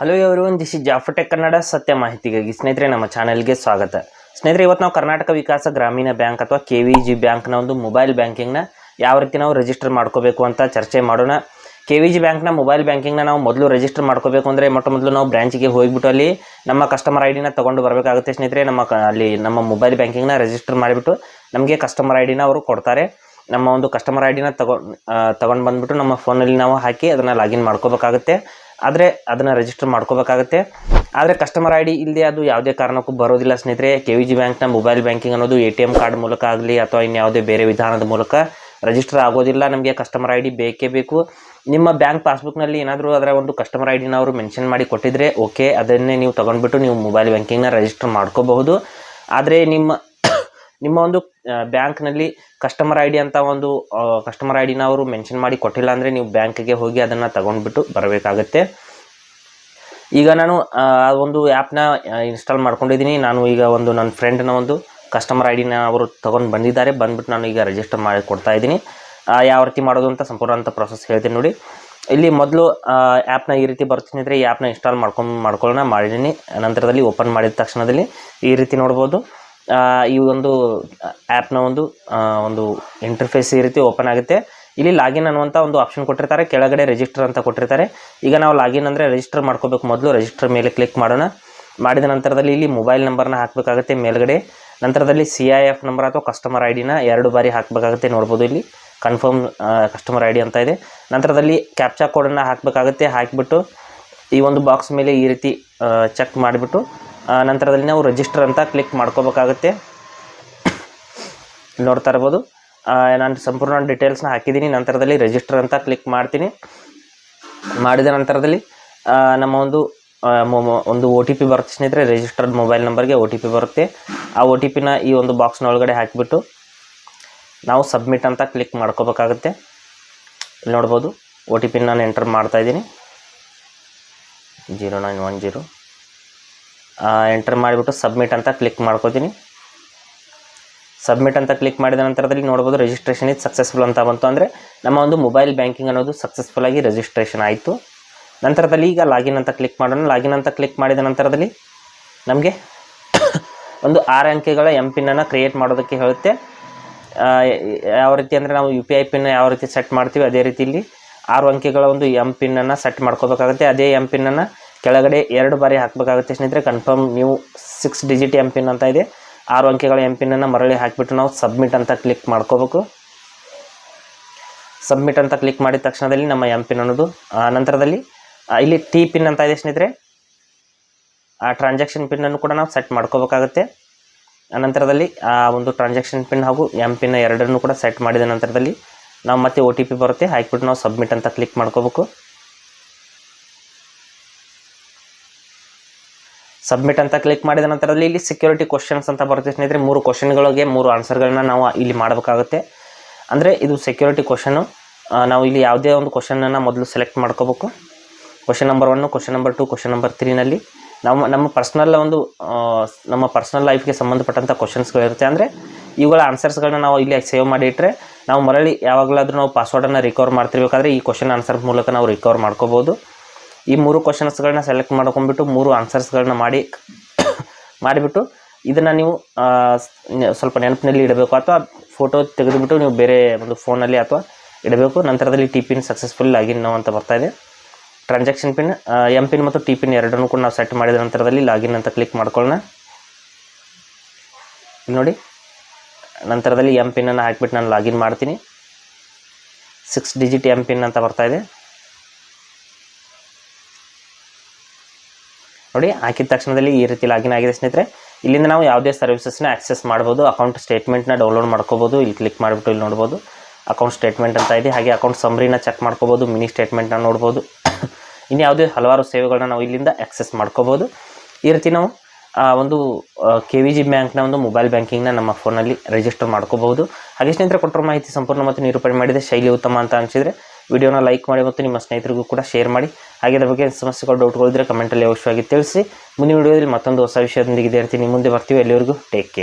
Hello everyone this is Jafatech Kannada ಸತ್ಯ ಮಾಹಿತಿಗಾಗಿ ಸ್ನೇಹಿತರೆ, ನಮ್ಮ ಚಾನೆಲ್ಗೆ ಸ್ವಾಗತ. ಸ್ನೇಹಿತರೆ, ಇವತ್ತು ನಾವು ಕರ್ನಾಟಕ ವಿಕಾಸ ಗ್ರಾಮೀಣ ಬ್ಯಾಂಕ್ ಅಥವಾ ಕೆ ವಿ ಜಿ ಬ್ಯಾಂಕ್ನ ಒಂದು ಮೊಬೈಲ್ ಬ್ಯಾಂಕಿಂಗ್ನ ಯಾವ ರೀತಿ ನಾವು ರಿಜಿಸ್ಟರ್ ಮಾಡ್ಕೋಬೇಕು ಅಂತ ಚರ್ಚೆ ಮಾಡೋಣ. ಕೆ ವಿ ಜಿ ಬ್ಯಾಂಕ್ನ ಮೊಬೈಲ್ ಬ್ಯಾಂಕಿಂಗ್ನ ನಾವು ಮೊದಲು ರಿಜಿಸ್ಟರ್ ಮಾಡ್ಕೋಬೇಕು ಅಂದರೆ ಮೊಟ್ಟ ಮೊದಲು ನಾವು ಬ್ರ್ಯಾಂಚಿಗೆ ಹೋಗಿಬಿಟ್ಟು ಅಲ್ಲಿ ನಮ್ಮ ಕಸ್ಟಮರ್ ಐ ಡಿನ ತೊಗೊಂಡು ಬರಬೇಕಾಗುತ್ತೆ ಸ್ನೇಹಿತರೆ. ನಮ್ಮ ಅಲ್ಲಿ ನಮ್ಮ ಮೊಬೈಲ್ ಬ್ಯಾಂಕಿಂಗ್ನ ರಿಜಿಸ್ಟರ್ ಮಾಡಿಬಿಟ್ಟು ನಮಗೆ ಕಸ್ಟಮರ್ ಐ ಡಿನ ಅವರು ಕೊಡ್ತಾರೆ. ನಮ್ಮ ಒಂದು ಕಸ್ಟಮರ್ ಐ ಡಿನ ತಗೊಂಡು ತಗೊಂಡು ಬಂದ್ಬಿಟ್ಟು ನಮ್ಮ ಫೋನಲ್ಲಿ ನಾವು ಹಾಕಿ ಅದನ್ನು ಲಾಗಿನ್ ಮಾಡ್ಕೋಬೇಕಾಗುತ್ತೆ. ಆದರೆ ಅದನ್ನು ರಿಜಿಸ್ಟರ್ ಮಾಡ್ಕೋಬೇಕಾಗುತ್ತೆ. ಆದರೆ ಕಸ್ಟಮರ್ ಐ ಡಿ ಇಲ್ಲದೆ ಅದು ಯಾವುದೇ ಕಾರಣಕ್ಕೂ ಬರೋದಿಲ್ಲ ಸ್ನೇಹಿತರೆ. ಕೆ ವಿ ಜಿ ಬ್ಯಾಂಕ್ನ ಮೊಬೈಲ್ ಬ್ಯಾಂಕಿಂಗ್ ಅನ್ನೋದು ಎ ಟಿ ಎಂ ಕಾರ್ಡ್ ಮೂಲಕ ಆಗಲಿ ಅಥವಾ ಇನ್ಯಾವುದೇ ಬೇರೆ ವಿಧಾನದ ಮೂಲಕ ರಿಜಿಸ್ಟರ್ ಆಗೋದಿಲ್ಲ. ನಮಗೆ ಕಸ್ಟಮರ್ ಐ ಡಿ ಬೇಕೇ ಬೇಕು. ನಿಮ್ಮ ಬ್ಯಾಂಕ್ ಪಾಸ್ಬುಕ್ನಲ್ಲಿ ಏನಾದರೂ ಅದರ ಒಂದು ಕಸ್ಟಮರ್ ಐ ಡಿನ ಅವರು ಮೆನ್ಷನ್ ಮಾಡಿ ಕೊಟ್ಟಿದ್ರೆ ಓಕೆ ಅದನ್ನೇ ನೀವು ತೊಗೊಂಡ್ಬಿಟ್ಟು ನೀವು ಮೊಬೈಲ್ ಬ್ಯಾಂಕಿಂಗ್ನ ರಿಜಿಸ್ಟರ್ ಮಾಡ್ಕೋಬಹುದು. ಆದರೆ ನಿಮ್ಮ ನಿಮ್ಮ ಒಂದು ಬ್ಯಾಂಕ್ನಲ್ಲಿ ಕಸ್ಟಮರ್ ಐ ಡಿ ಅಂತ ಒಂದು ಕಸ್ಟಮರ್ ಐ ಡಿನ ಅವರು ಮೆನ್ಷನ್ ಮಾಡಿ ಕೊಟ್ಟಿಲ್ಲ ಅಂದರೆ ನೀವು ಬ್ಯಾಂಕಿಗೆ ಹೋಗಿ ಅದನ್ನು ತಗೊಂಡ್ಬಿಟ್ಟು ಬರಬೇಕಾಗತ್ತೆ. ಈಗ ನಾನು, ಆ ಒಂದು ಆ್ಯಪ್ನ ಇನ್ಸ್ಟಾಲ್ ಮಾಡ್ಕೊಂಡಿದ್ದೀನಿ. ನಾನು ಈಗ ಒಂದು ನನ್ನ ಫ್ರೆಂಡ್ನ ಒಂದು ಕಸ್ಟಮರ್ ಐ ಡಿನ ಅವರು ತೊಗೊಂಡು ಬಂದಿದ್ದಾರೆ. ಬಂದ್ಬಿಟ್ಟು ನಾನು ಈಗ ರಿಜಿಸ್ಟರ್ ಮಾಡಿ ಕೊಡ್ತಾ ಇದ್ದೀನಿ. ಯಾವ ರೀತಿ ಮಾಡೋದು ಅಂತ ಸಂಪೂರ್ಣ ಅಂತ ಪ್ರೊಸೆಸ್ ಹೇಳ್ತೀನಿ ನೋಡಿ. ಇಲ್ಲಿ ಮೊದಲು ಆ್ಯಪ್ನ ಈ ರೀತಿ ಬರ್ತೀನಿ ಅಂದರೆ ಈ ಆ್ಯಪ್ನ ಇನ್ಸ್ಟಾಲ್ ಮಾಡ್ಕೊಂಡು, ಮಾಡ್ಕೊಳ್ಳೋಣ. ಮಾಡಿದ್ದೀನಿ. ನಂತರದಲ್ಲಿ ಓಪನ್ ಮಾಡಿದ ತಕ್ಷಣದಲ್ಲಿ ಈ ರೀತಿ ನೋಡ್ಬೋದು. ಈ ಒಂದು ಆ್ಯಪ್ನ ಒಂದು ಒಂದು ಇಂಟರ್ಫೇಸ್ ಈ ರೀತಿ ಓಪನ್ ಆಗುತ್ತೆ. ಇಲ್ಲಿ ಲಾಗಿನ್ ಅನ್ನುವಂಥ ಒಂದು ಆಪ್ಷನ್ ಕೊಟ್ಟಿರ್ತಾರೆ. ಕೆಳಗಡೆ ರಿಜಿಸ್ಟರ್ ಅಂತ ಕೊಟ್ಟಿರ್ತಾರೆ. ಈಗ ನಾವು ಲಾಗಿನ್ ಅಂದರೆ ರಿಜಿಸ್ಟರ್ ಮಾಡ್ಕೋಬೇಕು. ಮೊದಲು ರಿಜಿಸ್ಟರ್ ಮೇಲೆ ಕ್ಲಿಕ್ ಮಾಡೋಣ. ಮಾಡಿದ ನಂತರದಲ್ಲಿ ಇಲ್ಲಿ ಮೊಬೈಲ್ ನಂಬರ್ನ ಹಾಕಬೇಕಾಗುತ್ತೆ ಮೇಲ್ಗಡೆ. ನಂತರದಲ್ಲಿ ಸಿ ಐ ಎಫ್ ನಂಬರ್ ಅಥವಾ ಕಸ್ಟಮರ್ ಐ ಡಿನ ಎರಡು ಬಾರಿ ಹಾಕಬೇಕಾಗುತ್ತೆ. ನೋಡ್ಬೋದು ಇಲ್ಲಿ. ಕನ್ಫರ್ಮ್ ಕಸ್ಟಮರ್ ಐ ಡಿ ಅಂತ ಇದೆ. ನಂತರದಲ್ಲಿ ಕ್ಯಾಪ್ಚಾ ಕೋಡನ್ನು ಹಾಕಬೇಕಾಗುತ್ತೆ. ಹಾಕಿಬಿಟ್ಟು ಈ ಒಂದು ಬಾಕ್ಸ್ ಮೇಲೆ ಈ ರೀತಿ ಚೆಕ್ ಮಾಡಿಬಿಟ್ಟು ನಂತರದಲ್ಲಿ ನಾವು ರಿಜಿಸ್ಟರ್ ಅಂತ ಕ್ಲಿಕ್ ಮಾಡ್ಕೋಬೇಕಾಗುತ್ತೆ. ನೋಡ್ತಾ ಇರ್ಬೋದು. ನಾನು ಸಂಪೂರ್ಣ ಡೀಟೇಲ್ಸ್ನ ಹಾಕಿದ್ದೀನಿ. ನಂತರದಲ್ಲಿ ರಿಜಿಸ್ಟರ್ ಅಂತ ಕ್ಲಿಕ್ ಮಾಡ್ತೀನಿ. ಮಾಡಿದ ನಂತರದಲ್ಲಿ ನಮ್ಮ ಒಂದು ಒಂದು ಒ ಟಿ ಪಿ ಬರುತ್ತೆ ಸ್ನೇಹಿತರೆ. ರಿಜಿಸ್ಟರ್ಡ್ ಮೊಬೈಲ್ ನಂಬರ್ಗೆ ಒ ಟಿ ಪಿ ಬರುತ್ತೆ. ಆ ಒ ಟಿ ಪಿನ ಈ ಒಂದು ಬಾಕ್ಸ್ನ ಒಳಗಡೆ ಹಾಕಿಬಿಟ್ಟು ನಾವು ಸಬ್ಮಿಟ್ ಅಂತ ಕ್ಲಿಕ್ ಮಾಡ್ಕೋಬೇಕಾಗುತ್ತೆ. ನೋಡ್ಬೋದು. ಒ ಟಿ ಪಿನ ನಾನು ಎಂಟರ್ ಮಾಡ್ತಾ ಇದ್ದೀನಿ. Zero nine one zero enter ಮಾಡಿಬಿಟ್ಟು ಸಬ್ಮಿಟ್ ಅಂತ ಕ್ಲಿಕ್ ಮಾಡ್ಕೋತೀನಿ. ಸಬ್ಮಿಟ್ ಅಂತ ಕ್ಲಿಕ್ ಮಾಡಿದ ನಂತರದಲ್ಲಿ ನೋಡ್ಬೋದು ರಿಜಿಸ್ಟ್ರೇಷನ್ ಇದು ಸಕ್ಸಸ್ಫುಲ್ ಅಂತ ಬಂತು ಅಂದರೆ ನಮ್ಮ ಒಂದು ಮೊಬೈಲ್ ಬ್ಯಾಂಕಿಂಗ್ ಅನ್ನೋದು ಸಕ್ಸಸ್ಫುಲ್ ಆಗಿ ರಿಜಿಸ್ಟ್ರೇಷನ್ ಆಯಿತು. ನಂತರದಲ್ಲಿ ಈಗ ಲಾಗಿನ್ ಅಂತ ಕ್ಲಿಕ್ ಮಾಡೋಣ. ಲಾಗಿನ್ ಅಂತ ಕ್ಲಿಕ್ ಮಾಡಿದ ನಂತರದಲ್ಲಿ ನಮಗೆ ಒಂದು ಆರು ಅಂಕೆಗಳ ಎಂ ಪಿನ್ನನ್ನು ಕ್ರಿಯೇಟ್ ಮಾಡೋದಕ್ಕೆ ಹೇಳುತ್ತೆ. ಯಾವ ರೀತಿ ಅಂದರೆ ನಾವು ಯು ಪಿ ಐ ಪಿನ್ ಯಾವ ರೀತಿ ಸೆಟ್ ಮಾಡ್ತೀವಿ, ಅದೇ ರೀತಿ ಇಲ್ಲಿ ಆರು ಅಂಕೆಗಳ ಒಂದು ಎಂ ಪಿನ್ನನ್ನು ಸೆಟ್ ಮಾಡ್ಕೋಬೇಕಾಗುತ್ತೆ. ಅದೇ ಎಂ ಪಿನ್ನನ್ನು ಕೆಳಗಡೆ ಎರಡು ಬಾರಿ ಹಾಕಬೇಕಾಗುತ್ತೆ ಸ್ನೇಹಿತರೆ. ಕನ್ಫರ್ಮ್ ನೀವು ಸಿಕ್ಸ್ ಡಿಜಿಟ್ ಎಂ ಪಿನ್ ಅಂತ ಇದೆ. ಆರು ಅಂಕೆಗಳ ಎಂ ಪಿನ್ನನ್ನು ಮರಳಿ ಹಾಕಿಬಿಟ್ಟು ನಾವು ಸಬ್ಮಿಟ್ ಅಂತ ಕ್ಲಿಕ್ ಮಾಡ್ಕೋಬೇಕು. ಸಬ್ಮಿಟ್ ಅಂತ ಕ್ಲಿಕ್ ಮಾಡಿದ ತಕ್ಷಣದಲ್ಲಿ ನಮ್ಮ ಎಂ ಪಿನ್ ಅನ್ನೋದು ನಂತರದಲ್ಲಿ ಇಲ್ಲಿ ಟಿ ಪಿನ್ ಅಂತ ಇದೆ ಸ್ನೇಹಿತರೆ. ಆ ಟ್ರಾನ್ಸಾಕ್ಷನ್ ಪಿನ್ನನ್ನು ಕೂಡ ನಾವು ಸೆಟ್ ಮಾಡ್ಕೋಬೇಕಾಗುತ್ತೆ. ನಂತರದಲ್ಲಿ, ಆ, ಒಂದು ಟ್ರಾನ್ಸಾಕ್ಷನ್ ಪಿನ್ ಹಾಗೂ ಎಂ ಪಿನ್ ಎರಡನ್ನೂ ಕೂಡ ಸೆಟ್ ಮಾಡಿದ ನಂತರದಲ್ಲಿ ನಾವು ಮತ್ತೆ ಒ ಟಿ ಪಿ ಬರುತ್ತೆ. ಹಾಕಿಬಿಟ್ಟು ನಾವು ಸಬ್ಮಿಟ್ ಅಂತ ಕ್ಲಿಕ್ ಮಾಡ್ಕೋಬೇಕು. ಸಬ್ಮಿಟ್ ಅಂತ ಕ್ಲಿಕ್ ಮಾಡಿದ ನಂತರದಲ್ಲಿ ಇಲ್ಲಿ ಸೆಕ್ಯೂರಿಟಿ ಕ್ವಶನ್ಸ್ ಅಂತ ಬರುತ್ತೆ ಸ್ನೇಹಿತರೆ. ಮೂರು ಕ್ವಶನ್ಗಳಿಗೆ ಮೂರು ಆನ್ಸರ್ಗಳನ್ನ ನಾವು ಇಲ್ಲಿ ಮಾಡಬೇಕಾಗುತ್ತೆ. ಅಂದರೆ ಇದು ಸೆಕ್ಯೂರಿಟಿ ಕ್ವಶನು ನಾವು ಇಲ್ಲಿ ಯಾವುದೇ ಒಂದು ಕ್ವಶನನ್ನು ಮೊದಲು ಸೆಲೆಕ್ಟ್ ಮಾಡ್ಕೋಬೇಕು. Question number one question number two question number ತ್ರೀನಲ್ಲಿ ನಮ್ಮ ನಮ್ಮ ಪರ್ಸ್ನಲ್ ಒಂದು ನಮ್ಮ ಪರ್ಸ್ನಲ್ ಲೈಫ್ಗೆ ಸಂಬಂಧಪಟ್ಟಂಥ ಕ್ವಶನ್ಸ್ಗಳಿರುತ್ತೆ ಅಂದರೆ ಇವುಗಳ ಆನ್ಸರ್ಸ್ಗಳನ್ನ ನಾವು ಇಲ್ಲಿ ಸೇವ್ ಮಾಡಿ ಇಟ್ಟರೆ ನಾವು ಮರಳಿ ಯಾವಾಗಲಾದರೂ ನಾವು ಪಾಸ್ವರ್ಡನ್ನು ರಿಕವರ್ ಮಾಡ್ತಿರ್ಬೇಕಾದ್ರೆ ಈ ಕ್ವಶನ್ ಆನ್ಸರ್ ಮೂಲಕ ನಾವು ರಿಕವರ್ ಮಾಡ್ಕೋಬೋದು. ಈ ಮೂರು ಕ್ವಶನ್ಸ್ಗಳನ್ನ ಸೆಲೆಕ್ಟ್ ಮಾಡ್ಕೊಂಡ್ಬಿಟ್ಟು ಮೂರು ಆನ್ಸರ್ಸ್ಗಳನ್ನ ಮಾಡಿ ಮಾಡಿಬಿಟ್ಟು ಇದನ್ನು ನೀವು ಸ್ವಲ್ಪ ನೆನಪಿನಲ್ಲಿ ಇಡಬೇಕು ಅಥವಾ ಫೋಟೋ ತೆಗೆದುಬಿಟ್ಟು ನೀವು ಬೇರೆ ಒಂದು ಫೋನಲ್ಲಿ ಅಥವಾ ಇಡಬೇಕು. ನಂತರದಲ್ಲಿ ಟಿ ಪಿನ್ ಸಕ್ಸಸ್ಫುಲ್ ಲಾಗಿನ್ ನಾವು ಅಂತ ಬರ್ತಾ ಇದೆ. ಟ್ರಾನ್ಸಾಕ್ಷನ್ ಪಿನ್ ಎಂ ಪಿನ್ ಮತ್ತು ಟಿ ಪಿನ್ ಎರಡನ್ನೂ ಕೂಡ ನಾವು ಸೆಟ್ ಮಾಡಿದ ನಂತರದಲ್ಲಿ ಲಾಗಿನ್ ಅಂತ ಕ್ಲಿಕ್ ಮಾಡ್ಕೊಳ್ಳೋಣ. ನೋಡಿ, ನಂತರದಲ್ಲಿ ಎಂ ಪಿನ್ನನ್ನು ಹಾಕಿಬಿಟ್ಟು ನಾನು ಲಾಗಿನ್ ಮಾಡ್ತೀನಿ. ಸಿಕ್ಸ್ ಡಿಜಿಟ್ ಎಂ ಪಿನ್ ಅಂತ ಬರ್ತಾ ನೋಡಿ, ಹಾಕಿದ ತಕ್ಷಣದಲ್ಲಿ ಈ ರೀತಿ ಲಾಗಿನ್ ಆಗಿದೆ ಸ್ನೇಹಿತರೆ. ಇಲ್ಲಿಂದ ನಾವು ಯಾವುದೇ ಸರ್ವಿಸಸ್ನ ಆಕ್ಸೆಸ್ ಮಾಡ್ಬೋದು ಅಕೌಂಟ್ ಸ್ಟೇಟ್ಮೆಂಟ್ನ ಡೌನ್ಲೋಡ್ ಮಾಡ್ಕೋಬೋದು, ಇಲ್ಲಿ ಕ್ಲಿಕ್ ಮಾಡಿಬಿಟ್ಟು ಇಲ್ಲಿ ನೋಡ್ಬೋದು. ಅಕೌಂಟ್ ಸ್ಟೇಟ್ಮೆಂಟ್ ಅಂತ ಇದೆ, ಹಾಗೆ ಅಕೌಂಟ್ ಸಮ್ರಿನ ಚೆಕ್ ಮಾಡ್ಕೋಬೋದು ಮಿನಿ ಸ್ಟೇಟ್ಮೆಂಟ್ನ ನೋಡ್ಬೋದು. ಇನ್ನು ಯಾವುದೇ ಹಲವಾರು ಸೇವೆಗಳನ್ನ ನಾವು ಇಲ್ಲಿಂದ ಆಕ್ಸೆಸ್ ಮಾಡ್ಕೋಬೋದು. ಈ ರೀತಿ ನಾವು ಒಂದು ಕೆ ವಿ ಜಿ ಬ್ಯಾಂಕ್ನ ಒಂದು ಮೊಬೈಲ್ ಬ್ಯಾಂಕಿಂಗ್ನ ನಮ್ಮ ಫೋನಲ್ಲಿ ರಿಜಿಸ್ಟರ್ ಮಾಡ್ಕೋಬಹುದು. ಹಾಗೆ ಸ್ನೇಹಿತರೆ, ಕೊಟ್ಟರು ಮಾಹಿತಿ ಸಂಪೂರ್ಣ ಮತ್ತು ನಿರೂಪಣೆ ಮಾಡಿದೆ. ಶೈಲಿ ಉತ್ತಮ ಅಂತ ಅನಿಸಿದರೆ ವಿಡಿಯೋನ ಲೈಕ್ ಮಾಡಿ ಮತ್ತು ನಿಮ್ಮ ಸ್ನೇಹಿತರಿಗೂ ಕೂಡ ಶೇರ್ ಮಾಡಿ. ಹಾಗೆ ಅದ್ರ ಬಗ್ಗೆ ಸಮಸ್ಯೆಗಳು ಡೌಟ್ಗಳಿದ್ರೆ ಕಮೆಂಟಲ್ಲಿ ಅವಶ್ಯವಾಗಿ ತಿಳಿಸಿ. ಮುಂದಿನ ವಿಡಿಯೋದಲ್ಲಿ ಮತ್ತೊಂದು ಹೊಸ ವಿಷಯದೊಂದಿಗೆ ಇದೇ ಇರ್ತೀನಿ ಮುಂದೆ ಬರ್ತೀವಿ. ಎಲ್ಲಿವರೆಗೂ ಟೇಕ್ ಕೇರ್